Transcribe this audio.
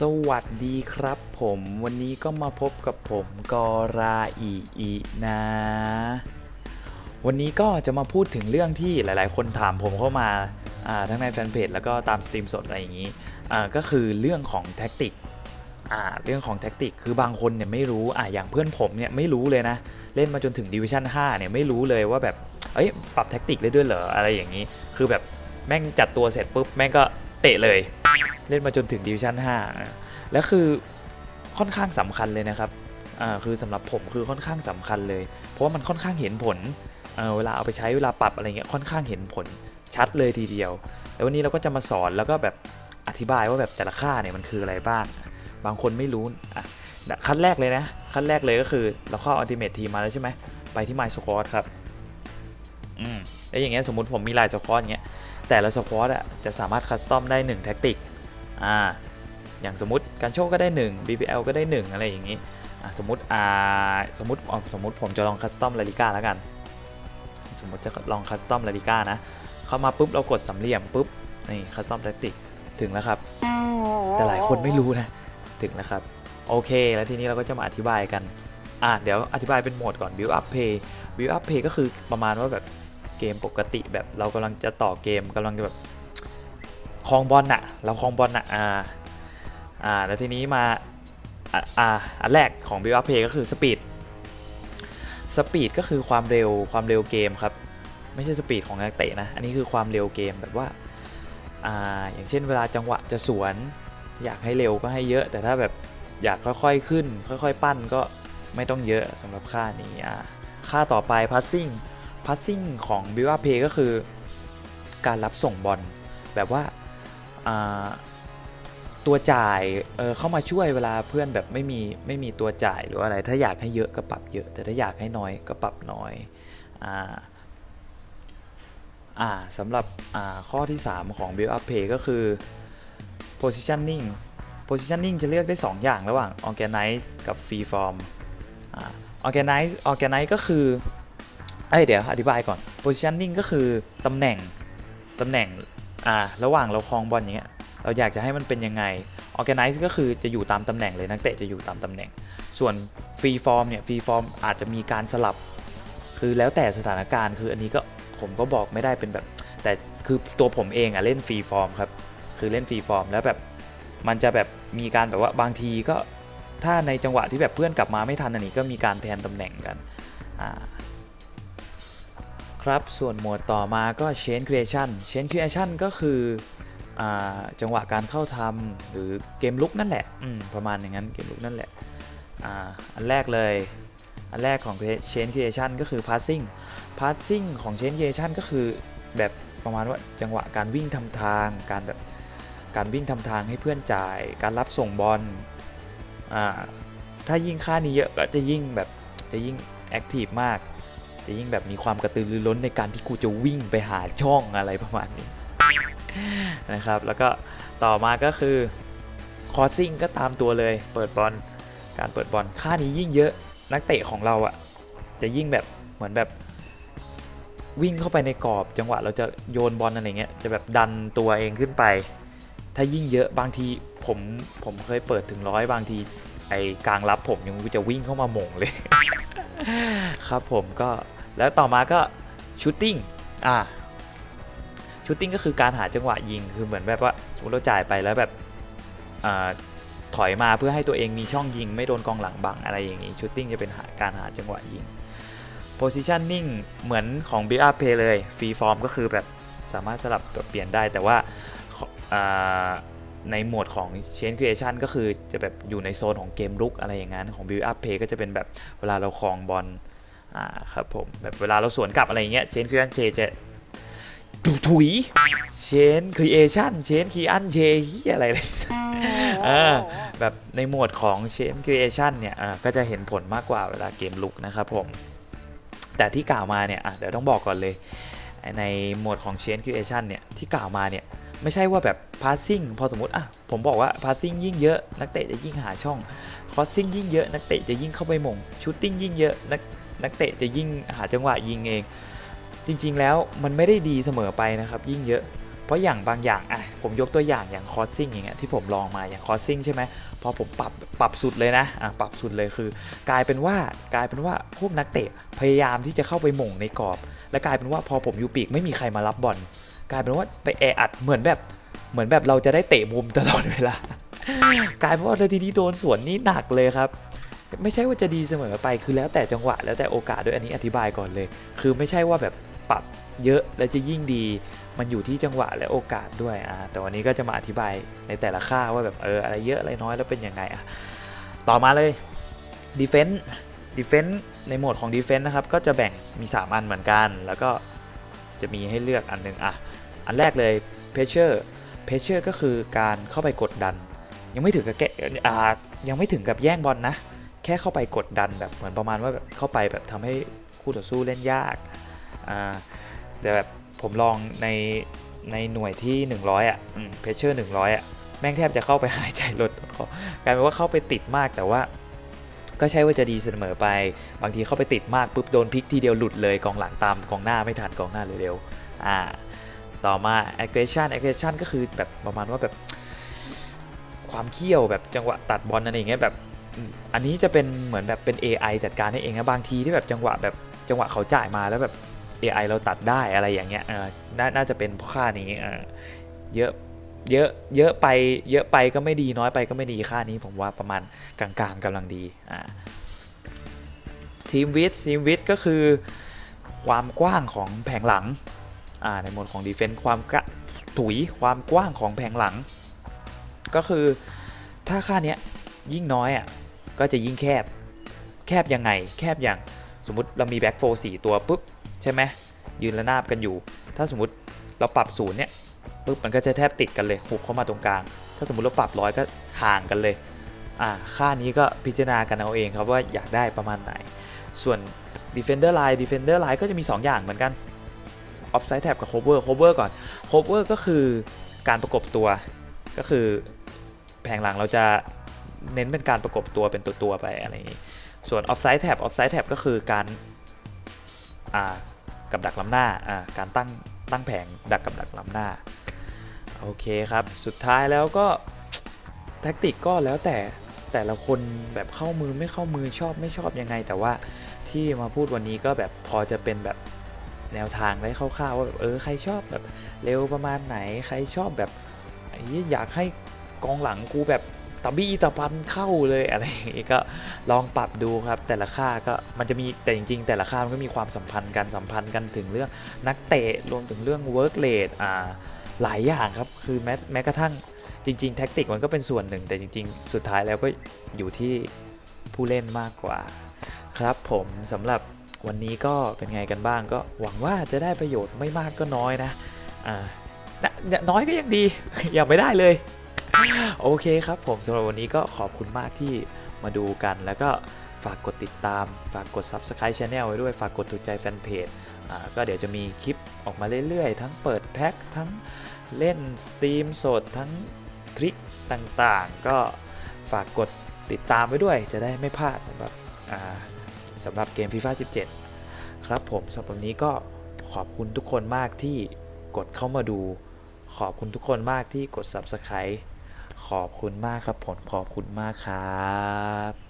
สวัสดีครับผมวันนี้ก็มาพบกับผมกอราอีอีนะ วันนี้ก็จะมาพูดถึงเรื่องที่หลาย ๆ คนถามผมเข้ามาาทั้งในแฟนเพจแล้วก็ตามสตรีมสดอะไรอย่างนี้ก็คือเรื่องของแท็กติกเรื่องของแท็กติกคือบางคนเนี่ยไม่รู้อ่าอย่างเพื่อนผมเนี่ยไม่รู้เลยนะ เล่นมาจนถึงดิวิชั่น5เนี่ยไม่รู้เลยว่าแบบเอ้ยปรับแท็กติกได้ด้วยเหรออะไรอย่างนี้ คือแบบแม่งจัดตัวเสร็จปุ๊บแม่งก็เตะเลย เล่นมาจนถึงดิวิชั่น5นะแล้วคือค่อนข้างสำคัญเลยนะครับอ่าคือสำหรับผมคือค่อนข้างสำคัญเลย เพราะว่ามันค่อนข้างเห็นผลเเวลาเอาไปใช้เวลาปรับอะไรเงี้ยค่อนข้างเห็นผลชัดเลยทีเดียว แล้ววันนี้เราก็จะมาสอนแล้วก็แบบอธิบายว่าแบบแต่ละค่าเนี่ยมันคืออะไรบ้าง บางคนไม่รู้อะขั้นแรกเลยนะ ขั้นแรกเลยก็คือเราเข้า Ultimate Team มาแล้วใช่ไหมไปที่ My Squad ครับอืมแล้วอย่างเงี้ยสมมติผมมีลายสควอตอย่างเงี้ยแต่ละสควอตอะจะสามารถคัสตอมได้1แท็กติก อ่าอย่างสมมติการโชคก็ได้ 1 BBL ก็ได้ 1 อะไรอย่างงี้อะสมมติอ่าสมมติอะสมมติผมจะลองคัสตอมลาลิก้าแล้วกัน สมมติจะลองคัสตอมลาลิก้านะ เข้ามาปุ๊บเรากดสามเหลี่ยมปุ๊บนี่คัสตอมแท็กติกถึงแล้วครับ แต่หลายคนไม่รู้นะ ถึงแล้วครับ โอเค แล้วทีนี้เราก็จะมาอธิบายกัน อะเดี๋ยวอธิบายเป็นโหมดก่อน build up pay build up pay ก็คือประมาณว่าแบบเกมปกติแบบเรากำลังจะต่อเกมกำลังจะแบบ คลองบอลน่ะ เราคลองบอลน่ะ อ่า อ่า แล้วทีนี้มา อ่า อันแรกของ build up pay ก็คือ speed speed ก็คือความเร็ว ความเร็วเกมครับ ไม่ใช่สปีดของนักเตะนะ อันนี้คือความเร็วเกมแบบว่า อ่า อย่างเช่นเวลาจังหวะจะสวน อยากให้เร็วก็ให้เยอะ แต่ถ้าแบบอยากค่อยๆขึ้น ค่อยๆ ปั้นก็ไม่ต้องเยอะสำหรับค่านี้ อ่า ค่าต่อไป passing passing ของ build up play ก็คือ การรับส่งบอลแบบว่า ตัวจ่ายเเข้ามาช่วยเวลาเพื่อนแบบไม่มีไม่มีตัวจ่ายหรืออะไร ถ้าอยากให้เยอะก็ปรับเยอะ แต่ถ้าอยากให้น้อยก็ปรับน้อยอ่าอ่าสำหรับอ่าข้อที่ 3 ของ build up play ก็คือ positioning positioning จะเลือกได้ 2 อย่างระหว่าง organize กับ free form organize organize ก็คือเอ้ยเดี๋ยวอธิบายก่อน positioning ก็คือตำแหน่งตำแหน่ง อ่าระหว่างเราครองบอลอย่างเงี้ยเราอยากจะให้มันเป็นยังไง organize ก็คือจะอยู่ตามตำแหน่งเลยนักเตะจะอยู่ตามตำแหน่ง ส่วน free form เนี่ย free form อาจจะมีการสลับ คือแล้วแต่สถานการณ์คืออันนี้ก็ผมก็บอกไม่ได้เป็นแบบ แต่คือตัวผมเองอะเล่นฟรีฟอร์มครับ คือเล่นฟรีฟอร์มแล้วแบบมันจะแบบมีการแบบว่าบางทีก็ถ้าในจังหวะที่แบบเพื่อนกลับมาไม่ทันอันนี้ก็มีการแทนตำแหน่งกันอ่า ครับ ส่วนหมวดต่อมาก็ chain creation chain creation ก็คืออจังหวะการเข้าทำหรือเกมลุกนั่นแหละประมาณอย่างนั้นเกมลุกนั่นแหละออันแรกเลย อันแรกของ chain creation ก็คือ passing passing ของ chain creation ก็คือแบบประมาณว่าจังหวะการวิ่งทำทาง การแบบการวิ่งทำทางให้เพื่อนจ่าย การรับส่งบอลถ้ายิ่งค่านี้เยอะก็จะยิ่งแบบจะยิ่งแอคทีฟมาก จะยิ่งแบบมีความกระตือรือร้นในการที่กูจะวิ่งไปหาช่องอะไรประมาณนี้นะครับ แล้วก็ต่อมาก็คือ crossing ก็ตามตัวเลย เปิดบอลการเปิดบอลค่านี้ยิ่งเยอะนักเตะของเราอะ่ะจะยิ่งแบบเหมือนแบบวิ่งเข้าไปในกรอบจังหวะเราจะโยนบอลอะไรเงี้ยจะแบบดันตัวเองขึ้นไป ถ้ายิ่งเยอะบางทีผมผมเคยเปิดถึงร้อยบางทีไอ้กลางรับผมยังจะวิ่งเข้ามาหม่งเลย ครับผมก็ แล้วต่อมาก็ชูตติ้งอ่าชูตติ้งก็คือการหาจังหวะยิงคือเหมือนแบบว่าสมมติเราจ่ายไปแล้วแบบอ่าถอยมาเพื่อให้ตัวเองมีช่องยิง ไม่โดนกองหลังบังอะไรอย่างนี้ชูตติ้งจะเป็นหาการหาจังหวะยิง positioning เหมือนของ build up play เลย free form ก็คือแบบสามารถสลับเปลี่ยนได้แต่ว่าอ่าในโหมดของ chain creation ก็คือจะแบบอยู่ในโซนของเกมลุกอะไรอย่างนั้นของ build up play ก็จะเป็นแบบเวลาเราครองบอล อ่าครับผมแบบเวลาเราสวนกลับอะไรอย่างเงี้ย chain creation เชจะถุยถุย chain creation chain creation เชเหียอะไรเลยเออแบบในโหมดของ chain creation เนี่ยอ่าก็จะเห็นผลมากกว่าเวลาเกมลุกนะครับผม แต่ที่กล่าวมาเนี่ยอะเดี๋ยวต้องบอกก่อนเลย ในโหมดของ chain creation เนี่ยที่กล่าวมาเนี่ยไม่ใช่ว่าแบบ passing พอสมมติอะผมบอกว่า passing ยิ่งเยอะ นักเตะจะยิ่งหาช่อง crossing ยิ่งเยอะนักเตะจะยิ่งเข้าไปหม่ง shooting ยิ่งเยอะนัก นักเตะจะยิ่งหาจังหวะยิงเอง จริงๆแล้วมันไม่ได้ดีเสมอไปนะครับ ยิ่งเยอะ เพราะอย่างบางอย่างอะผมยกตัวอย่างอย่างคอสซิ่งอย่างเงี้ยที่ผมลองมาอย่างคอสซิ่งใช่ไหมพอผมปรับปรับสุดเลยนะอะปรับสุดเลยคือ กลายเป็นว่ากลายเป็นว่าพวกนักเตะพยายามที่จะเข้าไปหม่งในกรอบ และกลายเป็นว่าพอผมอยู่ปีกไม่มีใครมารับบอลกลายเป็นว่าไปแออัดเหมือนแบบเหมือนแบบเราจะได้เตะมุมตลอดเวลากลายเป็นว่าทีนี้โดนสวนนี่หนักเลยครับ ไม่ใช่ว่าจะดีเสมอไปคือแล้วแต่จังหวะแล้วแต่โอกาสด้วยอันนี้อธิบายก่อนเลย คือไม่ใช่ว่าแบบปรับเยอะแล้วจะยิ่งดี มันอยู่ที่จังหวะและโอกาสด้วยอ่าแต่วันนี้ก็จะมาอธิบายในแต่ละค่าว่าแบบเอออะไรเยอะอะไรน้อยแล้วเป็นยังไงอะต่อมาเลย Defense Defense ในโหมดของ Defense นะครับก็จะแบ่งมี 3 อันเหมือนกัน แล้วก็จะมีให้เลือกอันหนึงอะอันแรกเลย Pressure Pressure ก็คือการเข้าไปกดดัน ยังไม่ถึงกับแกะอ่ายังไม่ถึงกับแย่งบอลนะ แค่เข้าไปกดดันแบบเหมือนประมาณว่าแบบเข้าไปแบบทำให้คู่ต่อสู้เล่นยากอ่าแต่แบบผมลองในในหน่วยที่ 100 อะเพชเชอร์100 อะ แม่งแทบจะเข้าไปหายใจลดต้นคอกลายเป็นว่าเข้าไปติดมากแต่ว่า ก็ใช่ว่าจะดีเสมอไป บางทีเข้าไปติดมากปุ๊บโดนพลิกทีเดียวหลุดเลยกองหลังตามกองหน้าไม่ทันกองหน้าเร็วๆอ่าต่อมา aggression aggression ก็คือแบบประมาณว่าแบบความเขี้ยวแบบจังหวะตัดบอลอะไรอย่างเงี้ยแบบ อันนี้จะเป็นเหมือนแบบเป็น AI จัดการให้เองนะบางทีที่แบบจังหวะแบบจังหวะเขาจ่ายมาแล้วแบบ AI เราตัดได้อะไรอย่างเงี้ยเออนน่าจะเป็นค่านี้เยอะเยอะเยอะไปเยอะไปก็ไม่ดีน้อยไปก็ไม่ดีค่านี้ผมว่าประมาณกลางๆกำลังดีอ่าทีมวิททีมวิทก็คือความกว้างของแผงหลังอ่าในหมดของดีเฟนส์ความกะถุยความกว้างของแผงหลัง ก็คือถ้าค่าเนี้ยยิ่งน้อยอะ ก็จะยิ่งแคบ แคบยังไง แคบอย่างสมมติเรามีแบ็กโฟสี่ตัวปุ๊บใช่ไหมยืนระนาบกันอยู่ ถ้าสมมติเราปรับศูนย์เนี่ยปุ๊บมันก็จะแทบติดกันเลยหุบเข้ามาตรงกลาง ถ้าสมมติเราปรับร้อยก็ห่างกันเลยอ่าค่านี้ก็พิจารณากันเอาเองครับว่าอยากได้ประมาณไหน ส่วน defender line defender line ก็จะมี 2 อย่างเหมือนกัน offside tab กับ cover cover ก่อน cover ก็คือการประกบตัวก็คือแผงหลังเราจะ เน้นเป็นการประกบตัวเป็นตัวตัวๆไปอะไรอย่างนี้ ส่วน offside tab offside tab ก็คือการอ่ากับดักล้ำหน้าอ่าการตั้งตั้งแผงดักกับดักล้ำหน้า โอเคครับ สุดท้ายแล้วก็แท็กติกก็แล้วแต่แต่ละคนแบบเข้ามือไม่เข้ามือชอบไม่ชอบยังไง แต่ว่าที่มาพูดวันนี้ก็แบบพอจะเป็นแบบแนวทางได้คร่าวๆว่าแบบเออใครชอบแบบเร็วประมาณไหนใครชอบแบบอ้เหี้อยากให้กองหลังกูแบบ ตะบี้ตะพันเข้าเลยอะไรอย่างงี้ก็ลองปรับดูครับ แต่ละค่าก็มันจะมีแต่จริง ๆ แต่ละค่ามันก็มีความสัมพันธ์กันสัมพันธ์กันถึงเรื่องนักเตะรวมถึงเรื่อง work rate อ่าหลายอย่างครับ คือแม้แม้กระทั่งจริง ๆ แท็กติกมันก็เป็นส่วนหนึ่ง แต่จริง ๆ สุดท้ายแล้วก็อยู่ที่ผู้เล่นมากกว่า ครับผมสำหรับวันนี้ก็เป็นไงกันบ้างก็หวังว่าจะได้ประโยชน์ไม่มากก็น้อยนะอ่าน้อยก็ยังดี อย่าไม่ได้เลย โอเคครับผมสำหรับวันนี้ก็ขอบคุณมากที่มาดูกันแล้วก็ฝากกดติดตาม ฝากกด Subscribe Channel ไว้ด้วย ฝากกดถูกใจแฟนเพจอ่าก็เดี๋ยวจะมีคลิปออกมาเรื่อยๆ ทั้งเปิดแพ็คทั้งเล่นสตรีมสดทั้งทริคต่างๆ ก็ฝากกดติดตามไว้ด้วย จะได้ไม่พลาดสำหรับอ่าสำหรับเกม FIFA 17 ครับผมสำหรับวันนี้ก็ขอบคุณทุกคนมากที่กดเข้ามาดู ขอบคุณทุกคนมากที่กด Subscribe ขอบคุณมากครับผมขอบคุณมากครับ